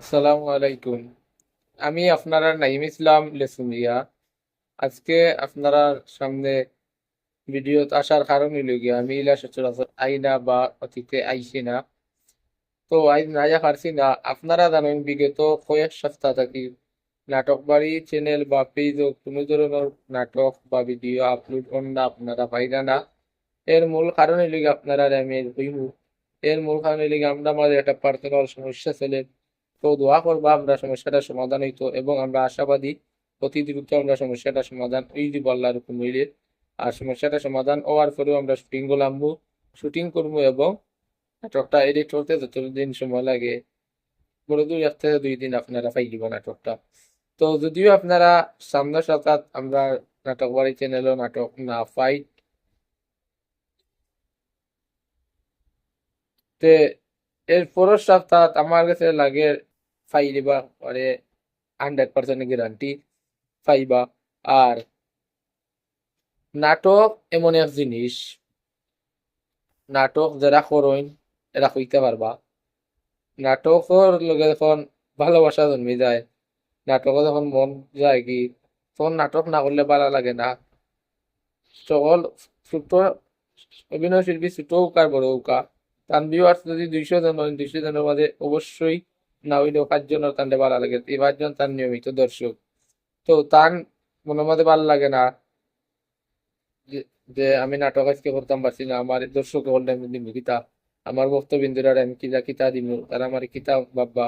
আসসালামু আলাইকুম। আমি আপনারা নাইম ইসলাম লেসুমিয়া। আজকে আপনারা সামনে ভিডিও আসার কারণ হইল গিয়া আমি ইলা সচরাচর আইনা বা অতীতে আইছি না। তো আইজ না যা পারছি না। আপনারা জানেন, বিগত কয়েক সপ্তাহ থাকি নাটক বাড়ি চ্যানেল বা পেজ কোনো ধরনের নাটক বা ভিডিও আপলোড হন না আপনারা পাইরা না। এর মূল কারণ হইল গিয়া আপনারা আমি এর মূল কারণ হইল গিয়া আমরা মাঝে একটা পার্সোনাল সমস্যা চলে তো দোয়া করবা আমরা সমস্যাটা সমাধান হইতো এবং আমরা আশাবাদী অতি দ্রুত আমরা সমস্যাটা সমাধান হয়ে দিব আল্লাহর হুকুম হইলে। আর সমস্যাটা সমাধান হওয়ার পরেও আমরা শুটিং গোলামবো শুটিং করব এবং নাটকটা এডিট করতে যতদিন সময় লাগে, বড় দুই থেকে দুই দিন আপনারা পাই দিব নাটকটা। তো যদিও আপনারা সামনে সপ্তাহ আমরা নাটক বাড়ি চ্যানেলও নাটক না পাই, তে এর সপ্তাহ আমার কাছে লাগে পাই দিবা পরে হান্ড্রেড পার্সেন্ট গ্যারান্টি পাইবা আর নাটক এমন এক জিনিস, নাটক যারা করইন, এরা কইতে পারবা। নাটকর লগে যখন ভালোবাসা জন্মে যায়, নাটকে যখন মন যায় কি, তখন নাটক না করলে ভালো লাগে না। সকল ছোট অভিনয় শিল্পী ছোট হোক আর বড় হোক তান ভিউয়ার্স যদি দুইশো জন দুইশো জনের মাঝে অবশ্যই না হইলেও পাঁচজনের তান্ডে ভালো লাগে। এই পাঁচজন তার নিয়মিত দর্শক। তো তার মনের মধ্যে ভালো লাগে না যে আমি নাটক আজকে করতাম পারছি না, আমার দর্শক বললে আমি কিতা? আমার ভক্তবিন্দুরা আমি কিতা কিতা দিমু? তারা আমার কিতা ভাববা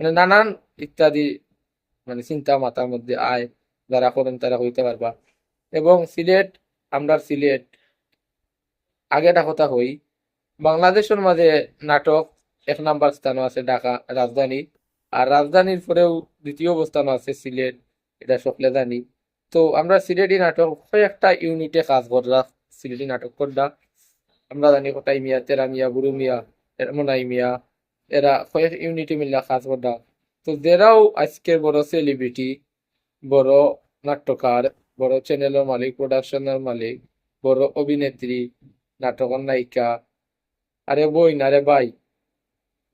মানে নানান ইত্যাদি মানে চিন্তা মাথার মধ্যে আয় যারা করেন তারা হইতে পারবা। এবং সিলেট, আমরা সিলেট আগেটা কথা হই বাংলাদেশের মাঝে নাটক এক নাম্বার স্থান আছে ঢাকা রাজধানী। আর রাজধানীর পরেও দ্বিতীয় অবস্থান আছে সিলেট, এটা সকলে জানি। তো আমরা সিলেটি নাটক কয়েকটা ইউনিটে কাজ করলা সিলেটি নাটক করলা আমরা জানি কোটাই মিয়া, তেরা মিয়া, বুড়ু মিয়া এরমনাই মিয়া, এরা কয়েক ইউনিটে মিল্লা কাজ করলা তো যারাও আজকের বড় সেলিব্রিটি বড় নাট্যকার, বড় চ্যানেলের মালিক প্রোডাকশনের মালিক, বড় অভিনেত্রী নাটকের নায়িকা আরে বই না রে ভাই।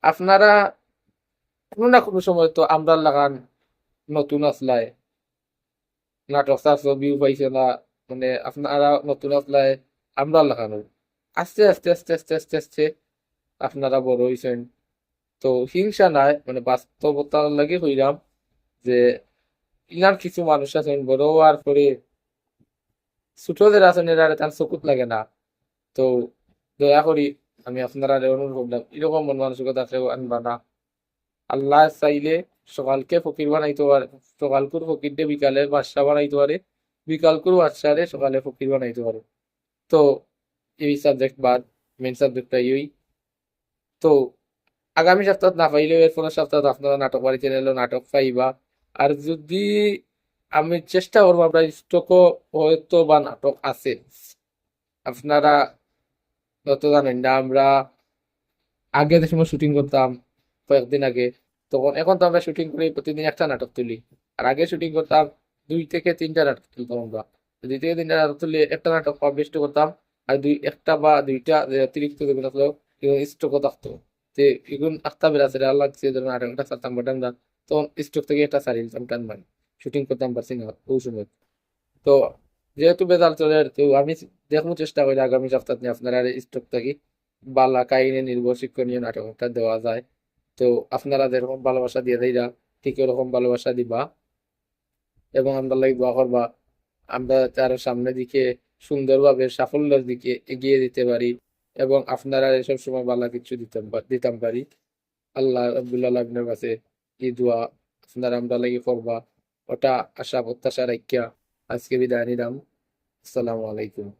আপনারা কোনো না কোনো সময় তো আমরা লাগান, নতুন আসলায়। নাটক ভিউ পাইছে না মানে আপনারা নতুন আসলায় আমরা লাগানো। আস্তে আস্তে আস্তে আস্তে আস্তে আস্তে আপনারা বড় হইছেন। তো হিংসা নাই মানে বাস্তবতার লাগে হইলাম যে ইনার কিছু মানুষ আছেন, বড় হওয়ার পরে ছোটদের আছেন, এরা তার চকুত লাগে না। তো দয়া করি আমি আপনারা অনুরোধ করলাম। এরকম মন মানসিকতা কেউ আনবা না। আল্লাহ চাইলে সকালকে ফকির বানাইতে পারে, সকালকুর ফকির দিয়ে বিকালে বাদশা বানাইতে পারে, বিকালকুর বাদশারে সকালে ফকির বানাইতে পারে। তো, এই সাবজেক্ট বাদ মেন সাবজেক্টটা ইউই তো, আগামী সপ্তাহ না পাইলেও এর পরের সপ্তাহ আপনারা নাটক বাড়ি চ্যানেলে নাটক পাইবা। আর যদি আমি চেষ্টা করব, আপনার স্টকও হয়তো বা নাটক আছে। আপনারা যত জানেন না আমরা আগে যে সময় শুটিং করতাম কয়েকদিন আগে, তখন এখন তো আমরা শুটিং করি প্রতিদিন একটা নাটক তুলি। আর আগে শুটিং করতাম দুই থেকে তিনটা নাটক তুলতাম আমরা। দুই থেকে তিনটা নাটক তুলে একটা নাটক পাবলিশ করতাম, আর দুই, একটা বা দুইটা অতিরিক্ত যেগুলো থাকল স্টকও থাকতো। যে এগুলো আটটা বেলা ছেড়ে আল্লাহ ধরুন আট ঘণ্টা ছাড়তাম বাটাম না তখন স্টক থেকে একটা সারি দিতাম টান মানে শুটিং করতাম পারছি না ওই সময়। তো যেহেতু বেজাল চলে তো আমি দেখব চেষ্টা করি আগামী সপ্তাহ নিয়ে আপনারা স্টক থাকি বালা কাহিনী, নির্ভর শিক্ষণীয় নাটকটা দেওয়া যায়। তো আপনারা যেরকম ভালোবাসা দিয়ে দেইরা, ঠিক ওরকম ভালোবাসা দিবা। এবং আমরা লাগে দোয়া করবা, আমরা তার সামনের দিকে সুন্দরভাবে, সাফল্যের দিকে এগিয়ে দিতে পারি এবং আপনারা এসব সময় ভালো কিছু দিতাম দিতাম পারি। আল্লাহ আব্দুল্লাহ আলমিনের কাছে এই দোয়া আপনারা আমরা লাগে করবা। ওটা আশা, প্রত্যাশা রাখিয়া আজকে বিদায় নিলাম। আসসালামু আলাইকুম।